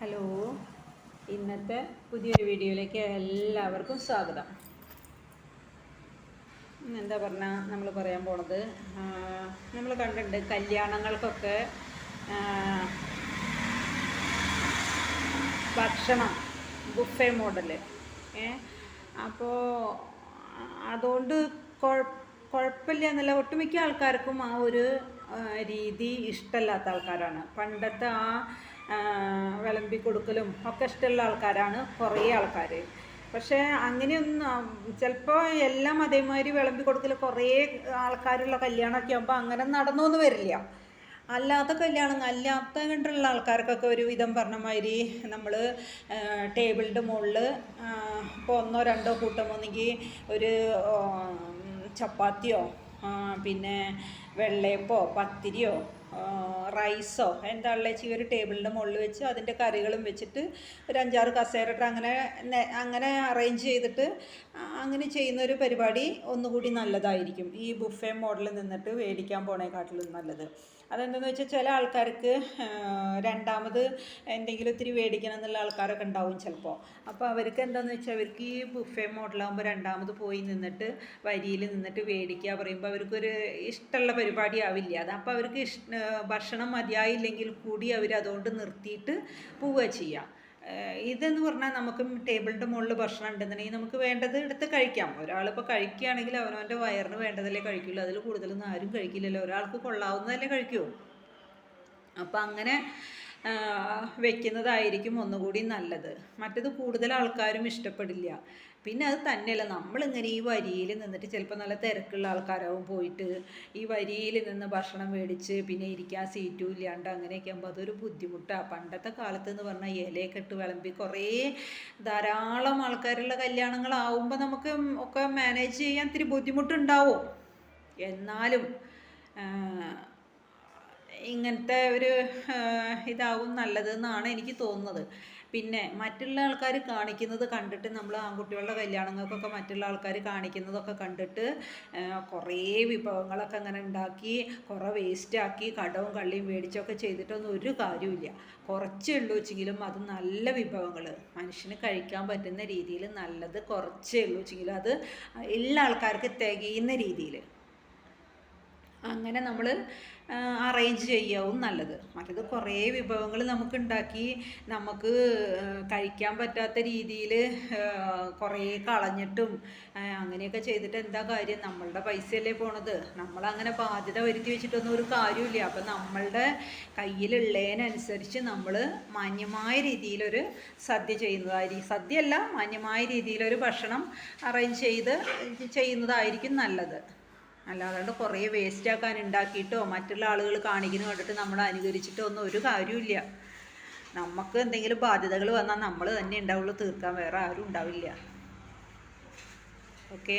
Hello. ഇന്നത്തെ പുതിയൊരു വീഡിയോയിലേക്ക് എല്ലാവർക്കും സ്വാഗതം. എന്താ പറഞ്ഞാൽ നമ്മൾ പറയാൻ പോണത്? നമ്മൾ കണ്ടിട്ടുണ്ട് കല്യാണങ്ങൾക്കൊക്കെ ഭക്ഷണം ബുഫേ മോഡൽ. ഏ അപ്പോൾ അതുകൊണ്ട് കുഴപ്പമില്ല എന്നല്ല ഒട്ടുമിക്ക ആൾക്കാർക്കും ആ ഒരു രീതി ഇഷ്ടമല്ലാത്ത ആൾക്കാരാണ്. പണ്ടത്തെ ആ, വിളമ്പി കൊടുക്കലും ഒക്കെ ഇഷ്ടമുള്ള ആൾക്കാരാണ് കുറേ ആൾക്കാർ പക്ഷേ അങ്ങനെയൊന്നും ചിലപ്പോൾ എല്ലാം അതേമാതിരി വിളമ്പി കൊടുക്കൽ കുറേ ആൾക്കാരുള്ള കല്യാണമൊക്കെ ആകുമ്പോൾ അങ്ങനെ നടന്നൊന്നും വരില്ല. അല്ലാത്ത കല്യാണം അല്ലാത്ത കണ്ടുള്ള ആൾക്കാർക്കൊക്കെ ഒരു വിധം പറഞ്ഞ മാതിരി നമ്മൾ ടേബിളിന്റെ മുകളിൽ ഇപ്പോൾ ഒന്നോ രണ്ടോ കൂട്ടം ഒന്നെങ്കിൽ ഒരു ചപ്പാത്തിയോ പിന്നെ വെള്ളയപ്പോ പത്തിരിയോ റൈസോ എന്താ ഉള്ളത് ഈ ഒരു ടേബിളിന്റെ മുകളിൽ വെച്ച് അതിന്റെ കറികളും വെച്ചിട്ട് ഒരു അഞ്ചാറ് കസേരട്ട് അങ്ങനെ അങ്ങനെ അറേഞ്ച് ചെയ്തിട്ട് അങ്ങനെ ചെയ്യുന്ന ഒരു പരിപാടി ഒന്നുകൂടി നല്ലതായിരിക്കും. ഈ ബുഫേ മോഡലിൽ നിന്നിട്ട് മേടിക്കാൻ പോണേക്കാട്ടിലും നല്ലത്. അതെന്താണെന്ന് വെച്ചാൽ ചില ആൾക്കാർക്ക് രണ്ടാമത് എന്തെങ്കിലും ഒത്തിരി മേടിക്കണം എന്നുള്ള ആൾക്കാരൊക്കെ ഉണ്ടാവും ചിലപ്പോൾ അപ്പോൾ അവർക്ക് എന്താണെന്ന് വെച്ചാൽ അവർക്ക് ഈ ബുഫേ മോഡലാകുമ്പോൾ രണ്ടാമത് പോയി നിന്നിട്ട് വരിയിൽ നിന്നിട്ട് മേടിക്കുക പറയുമ്പോൾ അവർക്കൊരു ഇഷ്ടമുള്ള പരിപാടി ആവില്ല. അത് അപ്പോൾ അവർക്ക് ഇഷ് ആ, ഭക്ഷണം മതിയായില്ലെങ്കിൽ കൂടി അവർ അതുകൊണ്ട് നിർത്തിയിട്ട് പോവുക ചെയ്യുക ഇതെന്ന് പറഞ്ഞാൽ നമുക്ക് ടേബിളിന്റെ മുകളിൽ ഭക്ഷണം ഉണ്ടെന്നുണ്ടെങ്കിൽ നമുക്ക് വേണ്ടത് എടുത്ത് കഴിക്കാം. ഒരാളിപ്പോൾ കഴിക്കുകയാണെങ്കിൽ അവനവന്റെ വയറിന് വേണ്ടതല്ലേ കഴിക്കുള്ളൂ. അതിൽ കൂടുതലൊന്നും ആരും കഴിക്കില്ലല്ലോ. ഒരാൾക്ക് കൊള്ളാവുന്നതല്ലേ കഴിക്കൂ. അപ്പം അങ്ങനെ വെക്കുന്നതായിരിക്കും ഒന്നുകൂടി നല്ലത്. മറ്റത് കൂടുതൽ ആൾക്കാരും ഇഷ്ടപ്പെടില്ല. പിന്നെ അത് തന്നെയല്ല നമ്മളിങ്ങനെ ഈ വരിയിൽ നിന്നിട്ട് ചിലപ്പോൾ നല്ല തിരക്കുള്ള ആൾക്കാരാവും പോയിട്ട് ഈ വരിയിൽ നിന്ന് ഭക്ഷണം മേടിച്ച് പിന്നെ ഇരിക്കാൻ സീറ്റും ഇല്ലാണ്ട് അങ്ങനെയൊക്കെ ആകുമ്പോൾ അതൊരു ബുദ്ധിമുട്ടാണ് പണ്ടത്തെ കാലത്ത് എന്ന് പറഞ്ഞാൽ ഇലയൊക്കെ ഇട്ട് വിളമ്പി കുറേ ധാരാളം ആൾക്കാരുള്ള കല്യാണങ്ങളാവുമ്പോൾ നമുക്ക് ഒക്കെ മാനേജ് ചെയ്യാൻ ഇത്തിരി ബുദ്ധിമുട്ടുണ്ടാവും. എന്നാലും ഇങ്ങനത്തെ ഒരു ഇതാവും നല്ലതെന്നാണ് എനിക്ക് തോന്നുന്നത്. പിന്നെ മറ്റുള്ള ആൾക്കാർ കാണിക്കുന്നത് കണ്ടിട്ട് നമ്മൾ ആൺകുട്ടികളുടെ കല്യാണങ്ങൾക്കൊക്കെ മറ്റുള്ള ആൾക്കാർ കാണിക്കുന്നതൊക്കെ കണ്ടിട്ട് കുറേ വിഭവങ്ങളൊക്കെ അങ്ങനെ ഉണ്ടാക്കി കുറേ വേസ്റ്റാക്കി കടവും കള്ളിയും മേടിച്ചൊക്കെ ചെയ്തിട്ടൊന്നും ഒരു കാര്യമില്ല കുറച്ചേ ഉള്ളൂ വെച്ചെങ്കിലും അത് നല്ല വിഭവങ്ങൾ മനുഷ്യന് കഴിക്കാൻ പറ്റുന്ന രീതിയിൽ നല്ലത് കുറച്ചേ ഉള്ളൂ വെച്ചെങ്കിലും അത് എല്ലാ ആൾക്കാർക്ക് തികയുന്ന രീതിയിൽ അങ്ങനെ നമ്മൾ അറേഞ്ച് ചെയ്യാവും നല്ലത്. മറ്റത് കുറേ വിഭവങ്ങൾ നമുക്ക് ഉണ്ടാക്കി നമുക്ക് കഴിക്കാൻ പറ്റാത്ത രീതിയിൽ കുറേ കളഞ്ഞിട്ടും അങ്ങനെയൊക്കെ ചെയ്തിട്ട് എന്താ കാര്യം? നമ്മളുടെ പൈസയല്ലേ പോണത്. നമ്മളങ്ങനെ ബാധ്യത വരുത്തി വെച്ചിട്ടൊന്നും ഒരു കാര്യമില്ല അപ്പം നമ്മളുടെ കയ്യിലുള്ളതിനനുസരിച്ച് നമ്മൾ മാന്യമായ രീതിയിലൊരു സദ്യ ചെയ്യുന്നതായിരിക്കും സദ്യയല്ല മാന്യമായ രീതിയിലൊരു ഭക്ഷണം അറേഞ്ച് ചെയ്ത് ചെയ്യുന്നതായിരിക്കും നല്ലത്. അല്ലാതെ കുറേ വേസ്റ്റ് ആക്കാൻ ഉണ്ടാക്കിയിട്ടോ മറ്റുള്ള ആളുകൾ കാണിക്കുന്നു കണ്ടിട്ട് നമ്മൾ അനുകരിച്ചിട്ടോ ഒന്നും ഒരു കാര്യമില്ല നമുക്ക് എന്തെങ്കിലും ബാധ്യതകൾ വന്നാൽ നമ്മൾ തന്നെ ഉണ്ടാവുള്ളൂ തീർക്കാൻ വേറെ ആരും ഉണ്ടാവില്ല ഓക്കെ